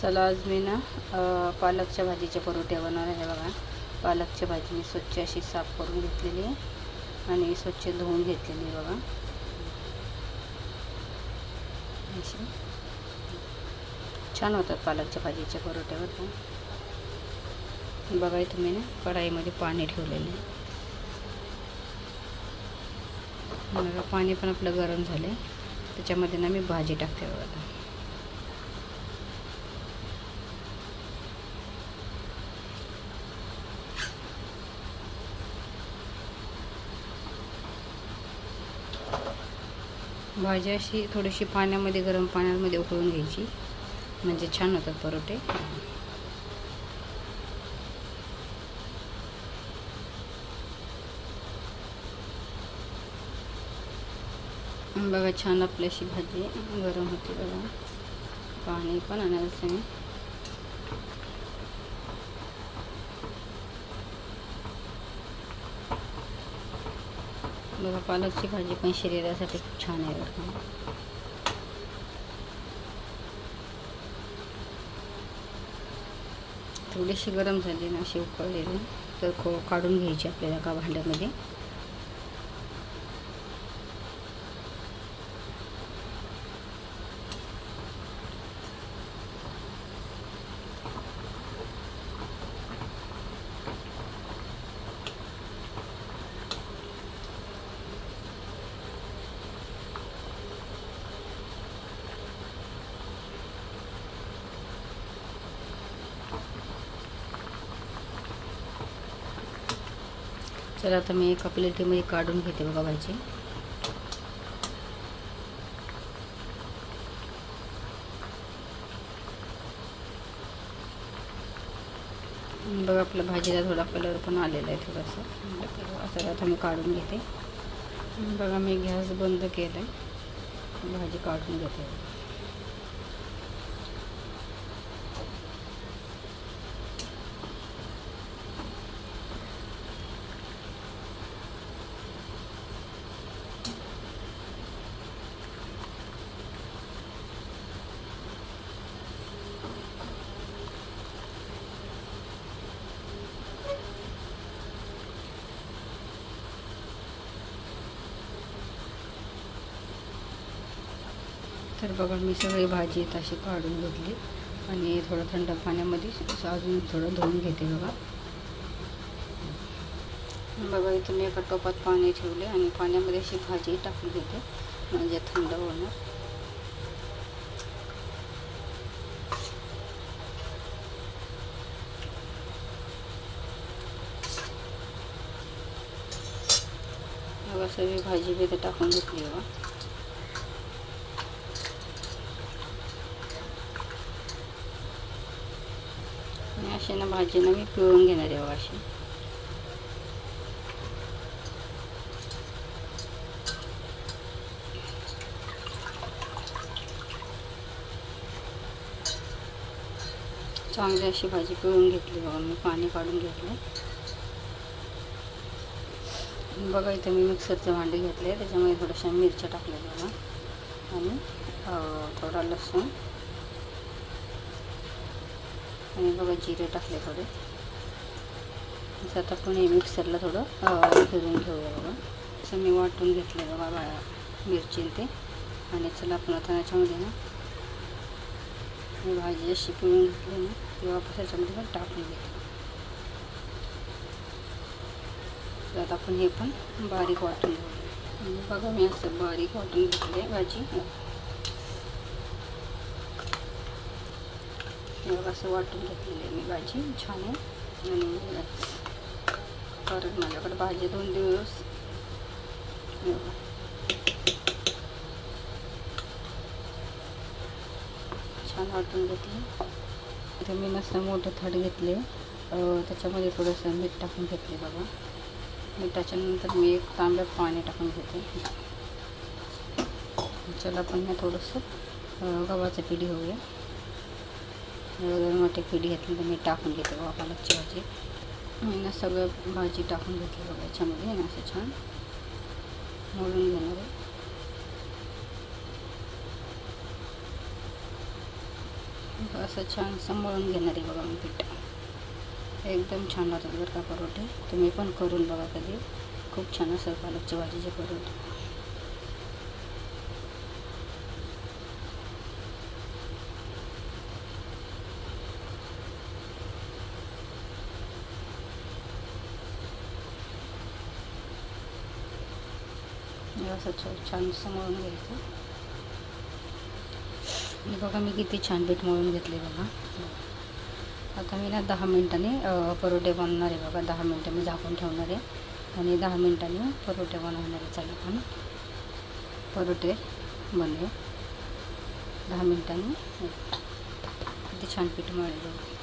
चला आज मी ना पालकच्या भाजीच्या परोठे बनवणार आहे बघा. पालकची भाजी मी स्वच्छ अशी साफ करून घेतलेली आहे आणि स्वच्छ धुवून घेतलेली आहे बघा. अशी. छान होतात पालकच्या भाजीच्या परोठ्यावर पण. बघा इथं मी ना कढाईमध्ये पाणी ठेवलेलं आहे. बघा पाणी पण आपलं गरम झालं आहे त्याच्यामध्ये ना मी भाजी टाकते बघा आता भाजी अशी थोडीशी पाण्यामध्ये गरम पाण्यामध्ये उकळून घ्यायची. म्हणजे छान होतात परोठे. बघा छान आपली अशी भाजी गरम होती बघा. पाणी पण आणि बघा पालकची भाजी पण शरीरासाठी खूप छान आहे बघा. थोडीशी गरम झाली ना अशी उकळलेली तर खो काढून घ्यायची आपल्याला का भांड्यामध्ये. चला आता मी एका प्लेटीमध्ये काढून घेते बघा भाजी. बघा आपल्या भाजीला थोडा कलर पण आलेला आहे थोडंसं. असं आता मी काढून घेते. बघा मी गॅस बंद केला आहे भाजी काढून घेते. तर बघा मी सगळी भाजी तशी काढून घेतली आणि थोडं थंड पाण्यामध्ये अजून थोडं धुवून घेते बघा. बघा इथं मी एका टोपात पाणी ठेवले आणि पाण्यामध्ये अशी भाजी टाकून घेते म्हणजे थंड होणार. बघा सगळी भाजी बी इथं टाकून घेतली बघा. आणि अशी ना भाजी ना मी पिळून घेणार आहे अशी चांगली अशी भाजी पिळून घेतली बघा मी पाणी काढून घेतलं बघा इथं मी मिक्सरचं भांडे घेतले त्याच्यामध्ये थोड्याशा मिरच्या टाकल्या बघा. आणि थोडा लसूण. आणि बघा जिरे टाकले थोडे. असं आता आपण हे मिक्सरला थोडं फिरून घेऊया बघा. असं मी वाटून घेतलं बघा बा- मिरची ते. आणि चला आपण आता याच्यामध्ये ना भाजी अशी पिळून घेतली ना ती वापस याच्यामध्ये पण टाकून घेतली. त्यात आता आपण हे पण बारीक वाटून घेऊया. आणि बघा मी असं बारीक वाटून घेतले भाजी हे बघा असं वाटून घेतलेली आहे मी भाजी छान आहे. आणि परत माझ्याकडे भाजी दोन दिवस. छान वाटून घेतली. इथे मी नसतं मोठं थाट घेतले. त्याच्यामध्ये थोडंसं मीठ टाकून घेतले बघा. मिठाच्या नंतर मी एक तांब्यात पाणी टाकून घेते. चला पण ना थोडंसं गव्हाचं पिढी होऊया वगैरे मोठी पिढी घेतली तर मी टाकून घेते बघा पालकची भाजी मी ना सगळं भाजी टाकून घेतली बघा याच्यामध्ये ना असं छान. मोडून घेणार आहे. असं छान सांभाळून घेणार आहे बघा मी पीठ. एकदम छान होतात बरं का परोठे. तुम्ही पण करून बघा कधी. खूप छान असं पालकच्या भाजीचे परोठे. हे असं छ छान असं मळून घ्यायचं. हे बघा मी किती छान पीठ मळून घेतले बघा. आता मी ना दहा मिनटांनी परोटे बनणार आहे बघा. दहा मिनटं मी झाकून ठेवणार आहे. आणि दहा मिनटांनी परोटे बनवणार आहे. चला पण परोटे बनले दहा मिनटांनी. किती छान पीठ मळले बघा